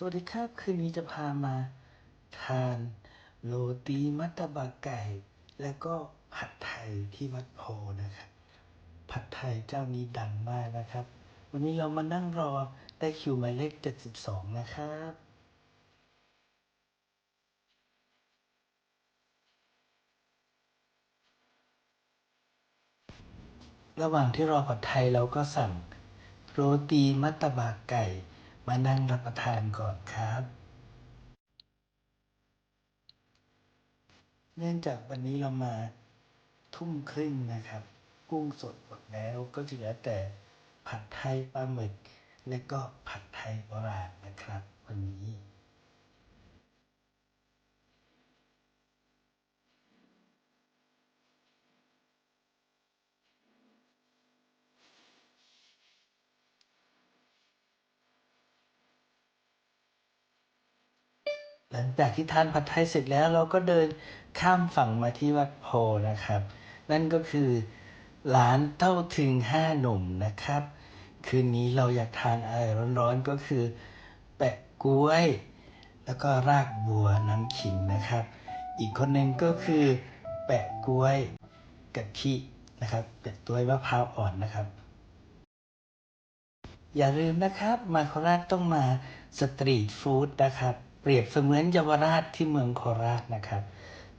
สวัสดีครับ คืนนี้จะพามาทานโรตีมัตตบะไก่ แล้วก็ผัดไทยที่วัดโพนะครับ ผัดไทยเจ้านี้ดังมากนะครับ วันนี้เรามานั่งรอได้คิวหมายเลข 72 นะครับระหว่างที่รอผัดไทยเราก็สั่งโรตีมัตตบะไก่ มานั่งรับประทานก่อนครับ เนื่องจากวันนี้เรามาทุ่มครึ่งนะครับ กุ้งสดหมดแล้วก็จะเหลือแต่ผัดไทยปลาหมึก และก็ผัดไทยโบราณนะครับ วันนี้ ลังจากที่ทานผัดไทยเสร็จแล้วเราก็เดินข้ามฝั่งมาที่วัดโพนะครับ นั่นก็คือร้านเต้าถึงห้าหนุ่มนะครับ คืนนี้เราอยากทานอะไรร้อนๆก็คือ แปะกล้วย แล้วก็รากบัวน้ำขิงนะครับ อีกคนหนึ่งก็คือแปะกล้วยกะทินะครับแปะกล้วยมะพร้าวอ่อนนะครับ อย่าลืมนะครับมาโคราชต้องมาสตรีทฟู้ดนะครับ เปรียบเสมือนเยาวราชที่เมืองโคราชนะครับ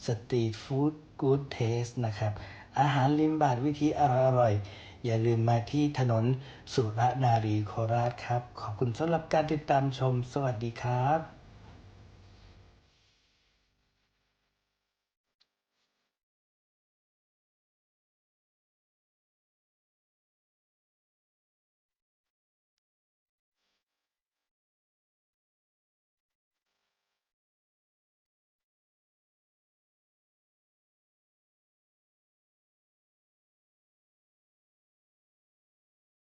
สตรีทฟู้ดกู๊ดเทสนะครับ อาหารริมบาทวิธีอร่อยๆ อย่าลืมมาที่ถนนสุรนารีโคราชครับ ขอบคุณสำหรับการติดตามชม สวัสดีครับ